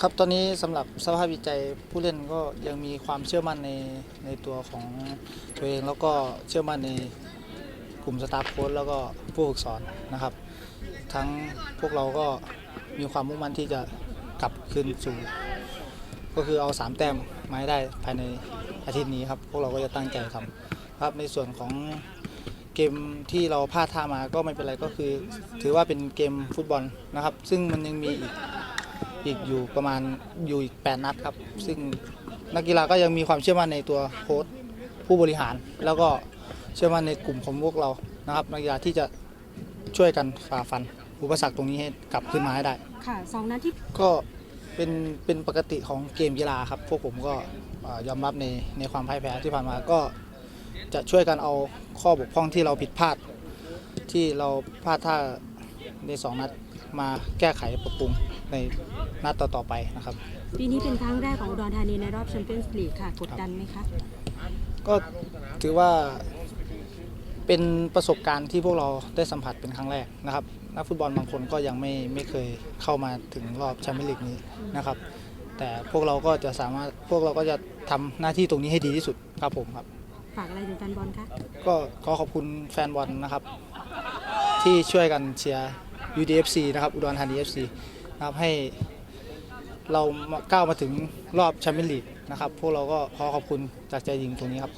ครับตอนนี้สำหรับสภาพจิตใจผู้เล่นก็ยังมีความเชื่อมั่นในในตัวของตัวเองแล้วก็เชื่อมั่นในกลุ่มสตาฟโค้ชแล้วก็ผู้ฝึกสอนนะครับ ทั้งพวกเราก็มีความมุ่งมั่นที่จะกลับคืนสู่ ก็คือเอาสามแต้มมาให้ได้ภายในอาทิตย์นี้ครับ พวกเราก็จะตั้งใจทำครับในส่วนของเกมที่เราพลาดท่ามาก็ไม่เป็นไรก็คือ ถือว่าเป็นเกมฟุตบอลนะครับ ซึ่งมันยังมีอีก อีกอยู่ประมาณอยู่อีก8นัดครับ ซึ่งนักกีฬาก็ยังมีความเชื่อมั่นในตัวโค้ชผู้บริหาร แล้วก็เชื่อมั่นในกลุ่มของพวกเรานะครับ นักกีฬาที่จะช่วยกันฝ่าฟัน อุปสรรคตรงนี้ให้กลับขึ้นมาให้ได้ ค่ะสองนัดที่ก็เป็นเป็นปกติของเกมกีฬาครับ พวกผมก็เอ่อยอมรับในในความพ่ายแพ้ที่ผ่านมาก็จะช่วยกันเอาข้อบกพร่องที่เราผิดพลาด ที่เราพลาดท่า ในสองนัดมาแก้ไขปรับปรุงในนัดต่อๆไปนะครับ ปีนี้เป็นครั้งแรกของอุดรธานีในรอบแชมเปี้ยนส์ลีกค่ะ กดดันไหมคะ ก็ถือว่าเป็นประสบการณ์ที่พวกเราได้สัมผัสเป็นครั้งแรกนะครับนักฟุตบอลบางคนก็ยังไม่ไม่เคยเข้ามาถึงรอบแชมเปี้ยนลีกนี้นะครับ แต่พวกเราก็จะสามารถพวกเราก็จะทำหน้าที่ตรงนี้ให้ดีที่สุดครับผมครับ ฝากอะไรถึงแฟนบอลคะ ก็ขอขอบคุณแฟนบอลนะครับ ที่ช่วยกันเชียร์ UDFC นะครับอุดรธานี FC นะครับให้เราก้าวมาถึงรอบแชมเปี้ยนลีกนะครับพวกเราก็ขอขอบคุณจากใจจริงตรงนี้ครับ